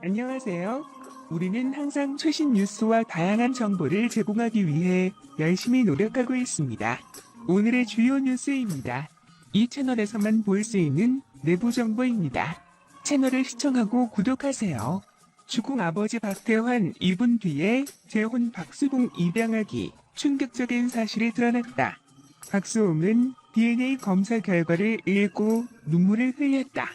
안녕하세요. 우리는 항상 최신 뉴스와 다양한 정보를 제공하기 위해 열심히 노력하고 있습니다. 오늘의 주요 뉴스입니다. 이 채널에서만 볼 수 있는 내부 정보입니다. 채널을 시청하고 구독하세요. 주공 아버지 박태환 2분 뒤에 재혼 박수봉 입양하기 충격적인 사실이 드러났다. 박수홍은 DNA 검사 결과를 읽고 눈물을 흘렸다.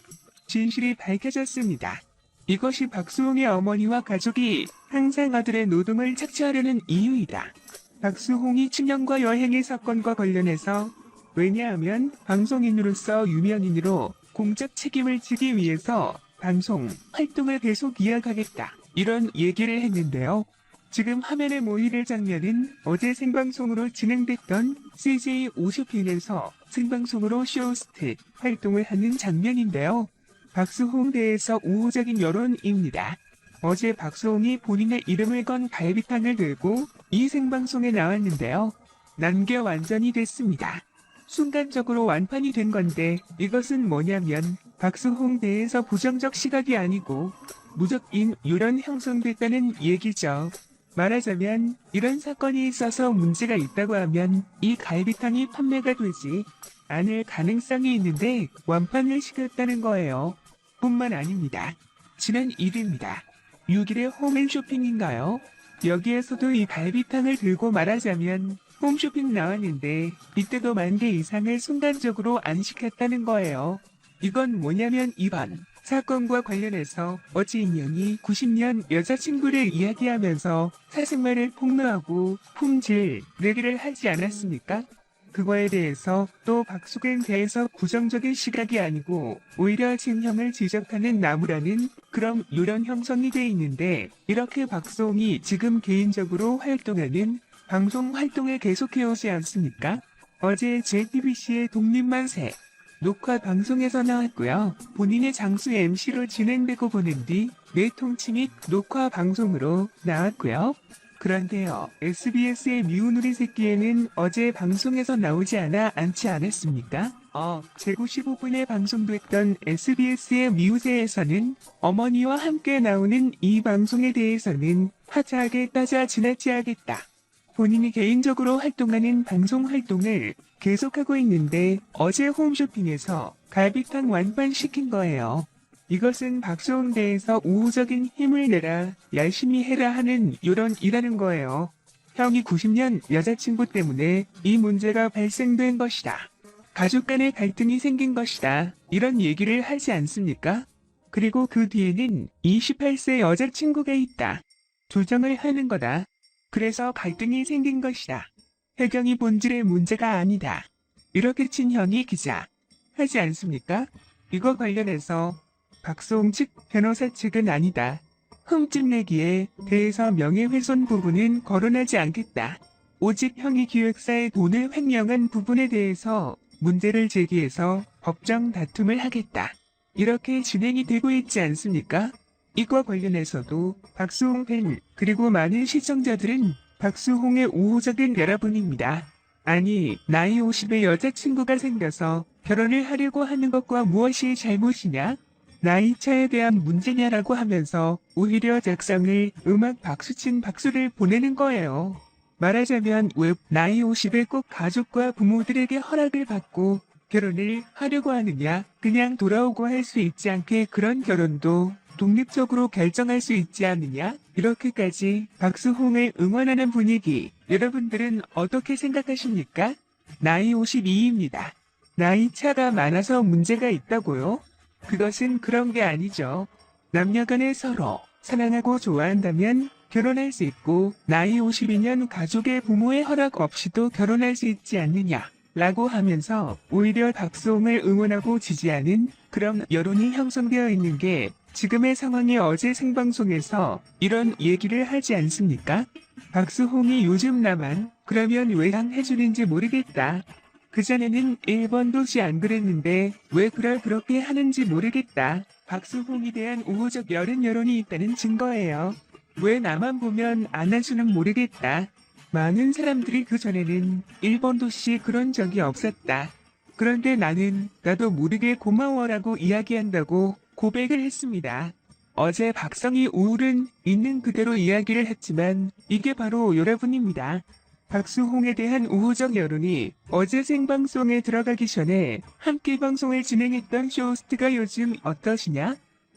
진실이 밝혀졌습니다. 이것이 박수홍의 어머니와 가족이 항상 아들의 노동을 착취하려는 이유이다. 박수홍이 친형과 여행의 사건과 관련해서 왜냐하면 방송인으로서 유명인으로 공적 책임을 지기 위해서 방송 활동을 계속 이어가겠다. 이런 얘기를 했는데요. 지금 화면에 모이를 장면은 어제 생방송으로 진행됐던 CJ 50핀에서 생방송으로 쇼호스트 활동을 하는 장면인데요. 박수홍대에서 우호적인 여론입니다. 어제 박수홍이 본인의 이름을 건 갈비탕을 들고 이 생방송에 나왔는데요. 난게 완전히 됐습니다. 순간적으로 완판이 된 건데 이것은 뭐냐면 박수홍대에서 부정적 시각이 아니고 무적인 유런 형성됐다는 얘기죠. 말하자면 이런 사건이 있어서 문제가 있다고 하면 이 갈비탕이 판매가 되지 않을 가능성이 있는데 완판을 시켰다는 거예요. 뿐만 아닙니다. 지난 1일입니다. 6일에 홈앤쇼핑인가요? 여기에서도 이 갈비탕을 들고 말하자면 홈쇼핑 나왔는데 이때도 만 개 이상을 순간적으로 안 시켰다는 거예요. 이건 뭐냐면 이번 사건과 관련해서 어제 인연이 90년 여자친구를 이야기하면서 사생활을 폭로하고 품질 내기를 하지 않았습니까? 그거에 대해서 또 박수근 대해서 부정적인 시각이 아니고 오히려 진형을 지적하는 나무라는 그런 이런 형성이 돼 있는데 이렇게 박수홍이 지금 개인적으로 활동하는 방송 활동을 계속해오지 않습니까? 어제 JTBC의 독립만세 녹화 방송에서 나왔고요. 본인의 장수 MC로 진행되고 보는 뒤 뇌통치 및 녹화 방송으로 나왔고요. 그런데요, SBS의 미운 우리 새끼에는 어제 방송에서 나오지 않아 않지 않았습니까? 어, 제고 15분에 방송됐던 SBS의 미우새에서는 어머니와 함께 나오는 이 방송에 대해서는 하차하게 따져 지나치야겠다. 본인이 개인적으로 활동하는 방송 활동을 계속하고 있는데 어제 홈쇼핑에서 갈비탕 완판시킨 거예요. 이것은 박수홍대에서 우호적인 힘을 내라, 열심히 해라 하는 요런이라는 거예요. 형이 90년 여자친구 때문에 이 문제가 발생된 것이다. 가족 간의 갈등이 생긴 것이다. 이런 얘기를 하지 않습니까? 그리고 그 뒤에는 28세 여자친구가 있다. 조정을 하는 거다. 그래서 갈등이 생긴 것이다. 혜경이 본질의 문제가 아니다. 이렇게 친형이 기자 하지 않습니까? 이거 관련해서 박수홍 측 변호사 측은 아니다. 흠집 내기에 대해서 명예훼손 부분은 거론하지 않겠다. 오직 형이 기획사의 돈을 횡령한 부분에 대해서 문제를 제기해서 법정 다툼을 하겠다. 이렇게 진행이 되고 있지 않습니까? 이과 관련해서도 박수홍 팬 그리고 많은 시청자들은 박수홍의 우호적인 여러분입니다. 아니 나이 50의 여자친구가 생겨서 결혼을 하려고 하는 것과 무엇이 잘못이냐? 나이 차에 대한 문제냐라고 하면서 오히려 작성을 음악 박수친 박수를 보내는 거예요. 말하자면 왜 나이 50에 꼭 가족과 부모들에게 허락을 받고 결혼을 하려고 하느냐? 그냥 돌아오고 할 수 있지 않게 그런 결혼도 독립적으로 결정할 수 있지 않느냐? 이렇게까지 박수홍을 응원하는 분위기. 여러분들은 어떻게 생각하십니까? 나이 52입니다. 나이 차가 많아서 문제가 있다고요? 그것은 그런 게 아니죠. 남녀 간에 서로 사랑하고 좋아한다면 결혼할 수 있고 나이 52년 가족의 부모의 허락 없이도 결혼할 수 있지 않느냐 라고 하면서 오히려 박수홍을 응원하고 지지하는 그런 여론이 형성되어 있는 게 지금의 상황이 어제 생방송에서 이런 얘기를 하지 않습니까? 박수홍이 요즘 나만 그러면 왜 항해주는지 모르겠다. 그전에는 1번도 시 안 그랬는데 왜 그걸 그렇게 하는지 모르겠다. 박수홍에 대한 우호적 여론 여론이 있다는 증거예요. 왜 나만 보면 안아주는 모르겠다. 많은 사람들이 그전에는 1번도 시 그런 적이 없었다. 그런데 나는 나도 모르게 고마워라고 이야기한다고 고백을 했습니다. 어제 박성희 우울은 있는 그대로 이야기를 했지만 이게 바로 여러분입니다. 박수홍에 대한 우호적 여론이 어제 생방송에 들어가기 전에 함께 방송을 진행했던 쇼호스트가 요즘 어떠시냐?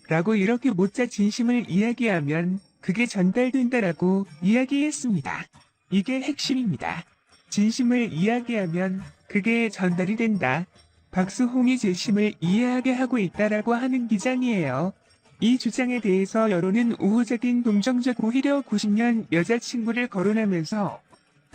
라고 이렇게 못자 진심을 이야기하면 그게 전달된다라고 이야기했습니다. 이게 핵심입니다. 진심을 이야기하면 그게 전달이 된다. 박수홍이 진심을 이해하게 하고 있다라고 하는 기장이에요. 이 주장에 대해서 여론은 우호적인 동정적 오히려 90년 여자친구를 거론하면서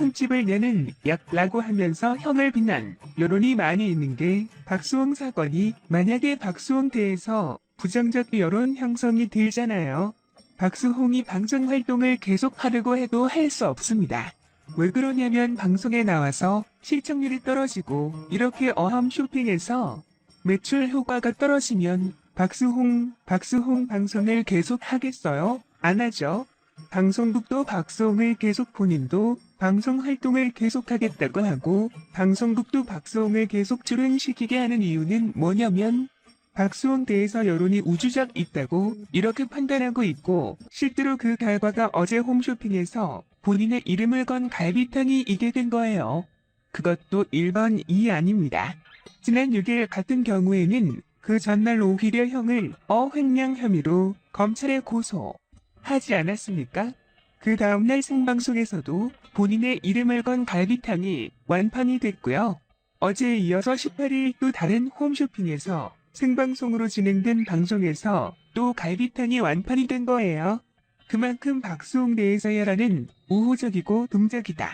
흠집을 내는 약라고 하면서 형을 비난 여론이 많이 있는 게 박수홍 사건이 만약에 박수홍 대해서 부정적 여론 형성이 들잖아요. 박수홍이 방송 활동을 계속 하려고 해도 할 수 없습니다. 왜 그러냐면 방송에 나와서 시청률이 떨어지고 이렇게 어함 쇼핑에서 매출 효과가 떨어지면 박수홍, 박수홍 방송을 계속 하겠어요? 안 하죠? 방송국도 박수홍을 계속 본인도 방송 활동을 계속하겠다고 하고 방송국도 박수홍을 계속 출연시키게 하는 이유는 뭐냐면 박수홍 대해서 여론이 우주적 있다고 이렇게 판단하고 있고 실제로 그 결과가 어제 홈쇼핑에서 본인의 이름을 건 갈비탕이 이게 된 거예요. 그것도 1번 2 아닙니다. 지난 6일 같은 경우에는 그 전날 오히려 형을 어횡령 혐의로 검찰에 고소하지 않았습니까? 그 다음날 생방송에서도 본인의 이름을 건 갈비탕이 완판이 됐고요. 어제에 이어서 18일 또 다른 홈쇼핑에서 생방송으로 진행된 방송에서 또 갈비탕이 완판이 된 거예요. 그만큼 박수홍 대해서야라는 우호적이고 동작이다.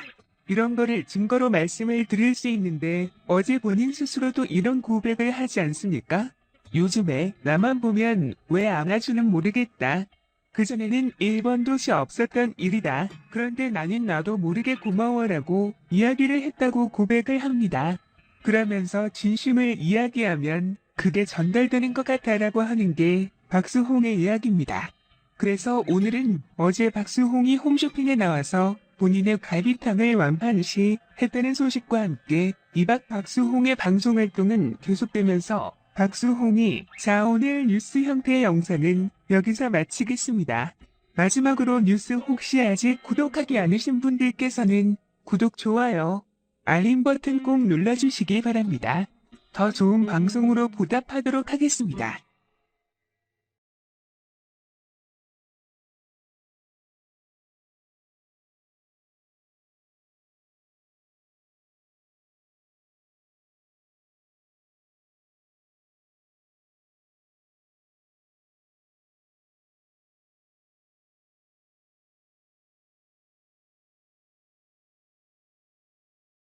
이런 거를 증거로 말씀을 드릴 수 있는데 어제 본인 스스로도 이런 고백을 하지 않습니까? 요즘에 나만 보면 왜 안아주는 모르겠다. 그전에는 1번도 시 없었던 일이다. 그런데 나는 나도 모르게 고마워라고 이야기를 했다고 고백을 합니다. 그러면서 진심을 이야기하면 그게 전달되는 것 같다라고 하는 게 박수홍의 이야기입니다. 그래서 오늘은 어제 박수홍이 홈쇼핑에 나와서 본인의 갈비탕을 완판 시 했다는 소식과 함께 이박 박수홍의 방송 활동은 계속되면서 박수홍이 자 오늘 뉴스 형태의 영상은 여기서 마치겠습니다. 마지막으로 뉴스 혹시 아직 구독하기 않으신 분들께서는 구독, 좋아요, 알림 버튼 꼭 눌러주시기 바랍니다. 더 좋은 방송으로 보답하도록 하겠습니다.